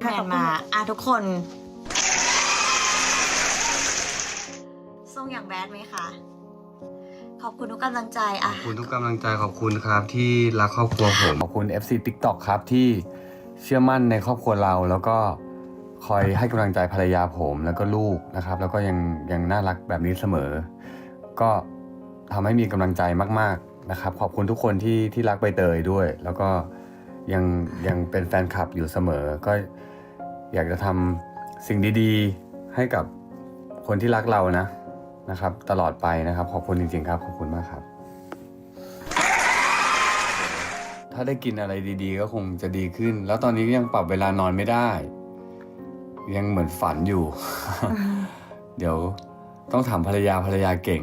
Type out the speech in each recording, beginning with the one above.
แมนมาอะทุกคนส่งอย่างแบดไหมคะ ขอบคุณทุกกำลังใจอะ ขอบคุณทุกกำลังใจขอบคุณครับที่รักครอบครัวผม ขอบคุณ FC TikTok ครับที่เชื่อมั่นในครอบครัวเราแล้วก็คอยให้กำลังใจภรรยาผมแล้วก็ลูกนะครับ แล้วก็ยังยังน่ารักแบบนี้เสมอ ก็ทำให้มีกำลังใจมาก ๆนะครับ ขอบคุณทุกคนที่ที่รักใบเตยด้วย แล้วก็ยังยังเป็นแฟนคลับอยู่เสมอก็ อยากจะทำสิ่งดีๆ ให้กับคนที่รักเรานะนะครับ ตลอดไปนะครับ ขอบคุณจริงๆครับ ขอบคุณมากครับ ถ้าได้กินอะไรดีๆ ก็คงจะดีขึ้น แล้วตอนนี้ยังปรับเวลานอนไม่ได้ ยังเหมือนฝันอยู่ เดี๋ยวต้องถามภรรยาภรรยาเก่ง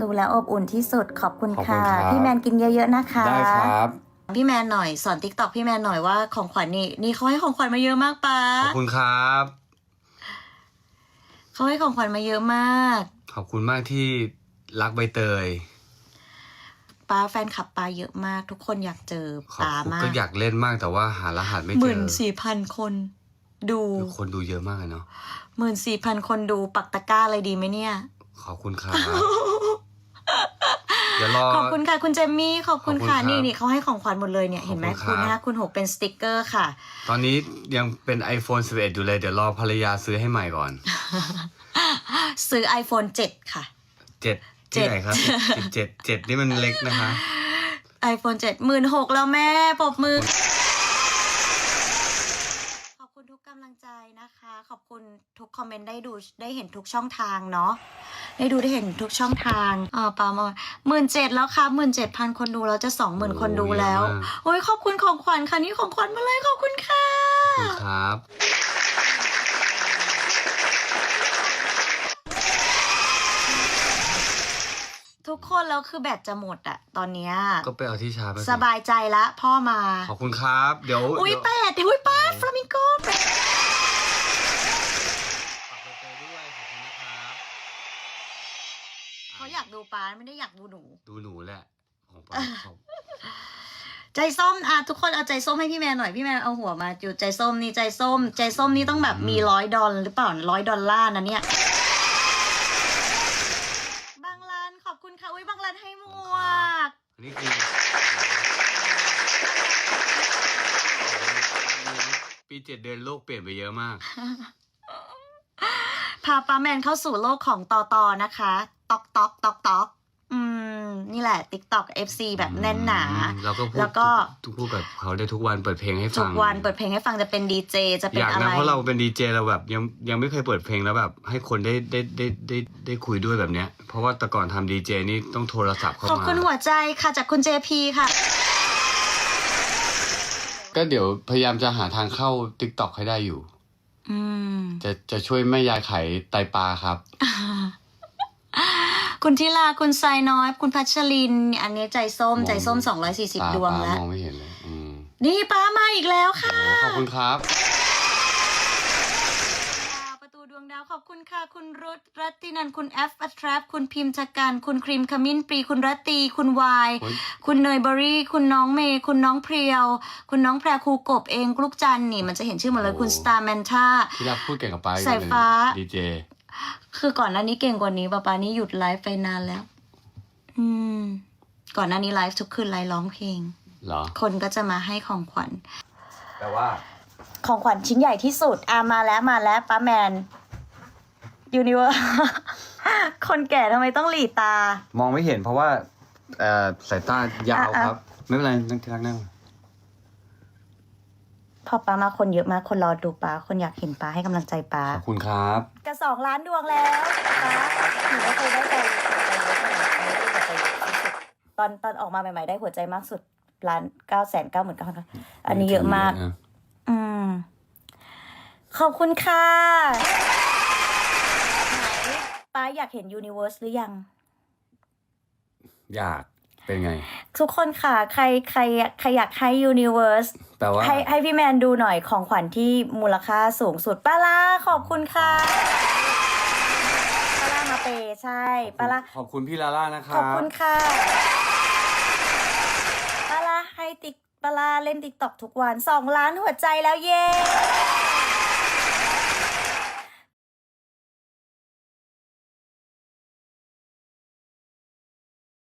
ดูแลอบอุ่นที่สุดขอบคุณขอบคุณค่ะครับพี่แมนกินเยอะๆนะคะ ได้ครับ พี่แมนหน่อยสอนติ๊กต็อกพี่แมนหน่อยว่าของขวัญนี่นี่เขาให้ของขวัญมาเยอะมากป้าขอบคุณครับเขาให้ของขวัญมาเยอะมาก ขอบคุณมากที่รักใบเตยป้าแฟนคลับป้าเยอะมาก ทุกคนอยากเจอขอบป้าคุณมากก็อยากเล่นมากแต่ว่าหารหัสไม่หเจมื่นอสี่พันคนดูคนดูเยอะมากเลยเนาะหมื่นสี่พันคนดูปักตะกร้าอะไรดีไหมเนี่ย ขอบคุณครับ เดี๋ยวรอ ขอบคุณค่ะคุณเจมมี่ขอบคุณค่ะขอบคุณครับนี่นี่เขาให้ของขวัญหมดเลยเนี่ยขอบคุณเห็นไหมครับคุณห้าคุณหกเป็นสติกเกอร์ค่ะ ตอนนี้ยังเป็น iPhone 11 อยู่เลย เดี๋ยวรอภรรยาซื้อให้ใหม่ก่อนซื้อ iPhone 7 ค่ะ เจ็ดที่ไหนครับเจ็ดเจ็ดนี่มันเล็กนะคะ iPhone 7หมื่นหกแล้วแม่ปรบมือขอบ คุณทุกกำลังใจนะคะ ขอบคุณทุกคอมเมนต์ได้ดูได้เห็นทุกช่องทางเนาะได้ดูได้เห็นทุกช่องทางอ่าปามาหมื่นเจ็ดแล้วค่ะหมื่นเจ็ดพันคนดูแล้วจะสองหมื่นคนดูแล้วเยอะมากโอ้ยขอบคุณของขวัญค่ะนี่ของขวัญมาเลยขอบคุณค่ะขอบคุณครับทุกคนแล้วคือแบตจะหมดอะตอนเนี้ยก็ไปเอาที่ชาร์จไปสิสบายใจละพ่อมาขอบคุณครับ เดี๋ยวอุ้ยเดี๋วแปดอุ้ยป้าฟลามิงโกแปด ฝากใบเตยด้วยขอบคุณนะครับ เขาอยากดู ป้าไม่ได้อยากดูหนู ดูหนูแหละของป้าขอบใจส้มอะทุกคนเอาใจส้มให้พี่แมนหน่อยพี่แมนเอาหัวมาจุดใจส้มนี่ใจส้ม ใจส้มนี่ต้องแบบมีร้อยดอลหรือเปล่าร้อยดอลลาร์นะเนี่ยบางรันขอบคุณค่ะอุ้ยบางรันให้หมวกอันนี้คือปีเจ็ดเดือนโลกเปลี่ยนไปเยอะมาก พาป้าแมนเข้าสู่โลกของต่อต่อนะคะ ตอกตอกตอกตอกอืม นี่แหละ TikTok FC แบบแน่นหนาอืมเราก็พูดแล้วก็ทุกพูดกับเขาได้ทุกวันเปิดเพลงให้ทุฟักงวันเปิดเพลงให้ฟังจะเป็นดีเจจะเป็อนยากอะไรนะเพราะเราเป็นดีเจเราแบบยังยังไม่เคยเปิดเพลงแล้วแบบ ให้คนได้ได้ได้ได้ได้คุยด้วยแบบเนี้ย เพราะว่าแต่ก่อนทำดีเจนี่ต้องโทรศัพท์เข้าขอบมาคุณหัวใจค่ะจากคุณ JP ค่ะ ก็เดี๋ยวพยายามจะหาทางเข้า t ิ k t o k ให้ได้อยู่ อืม จะจะช่วยแม่ยายไขไตปลาครับ คุณทิลาคุณไซน้อย คุณพัชริน อันนี้ใจส้มมองใจส้มปลา240 ดวงปลาแล้ว มองไม่เห็นเลยอืมนี่ป้ามาอีกแล้วค่ะโอ้ขอบคุณครับประตูดวงดาวขอบคุณค่ะ คุณรุตรัตตินันคุณแอฟอัทรัคุณพิมพ์ชกันคุณครีมขมิ้นปรีคุณรัตตีคุณวายโอ้ย คุณเนยเบอรี่ คุณน้องเมย์คุณน้องเพรียว คุณน้องแพรครูกบเองลูกจันนี่มันจะเห็นชื่อหมดเลยคุณสตาร์แมนท่าที่รักพูดเก่งกับปลาสายฟ้าดีเจ คือก่อนหน้านี้เก่งกว่านี้ป้าปานี่หยุดไลฟ์ไปนานแล้ว อืม ก่อนหน้านี้ไลฟ์ทุกคืนไลฟ์ร้องเพลง เหรอ คนก็จะมาให้ของขวัญ แต่ว่า ของขวัญชิ้นใหญ่ที่สุดอามาแล้วมาแล้วป้าแมนยูนิเวอร์ คนแก่ทำไมต้องหลีตา มองไม่เห็นเพราะว่าเอ่อสายตายาวอะครับ ไม่เป็นไรนั่งที่รักนั่ง พอป้ามาคนเยอะมากคนรอดูป้าคนอยากเห็นป้าให้กำลังใจป้าขอบคุณครับ จะสองล้านดวงแล้วป้าหนูก็เคยได้ใจตอนตอนออกมาใหม่ ๆ ได้หัวใจมากสุดล้านเก้าแสนเก้าหมื่นเก้าพันอันนี้เยอะมากนะอืม ขอบคุณค่ะไหนป้าอยากเห็นยูนิเวอร์สหรือยัง อยาก เป็นไง ทุกคนค่ะ ใครใครใครอยากให้ยูนิเวอร์สแปลว่าให้ให้พี่แมนดูหน่อยของขวัญที่มูลค่าสูงสุดป้าล่าขอบคุณค่ะป้าล่ามาเปย์ใช่ป้าล่าขอบคุณพี่ลาล่านะคขรัอบบคุณค่ะป้าล่าให้ติ๊กปะล่าเล่นติ๊กต็อกทุกวันสองล้านหัวใจแล้วเย้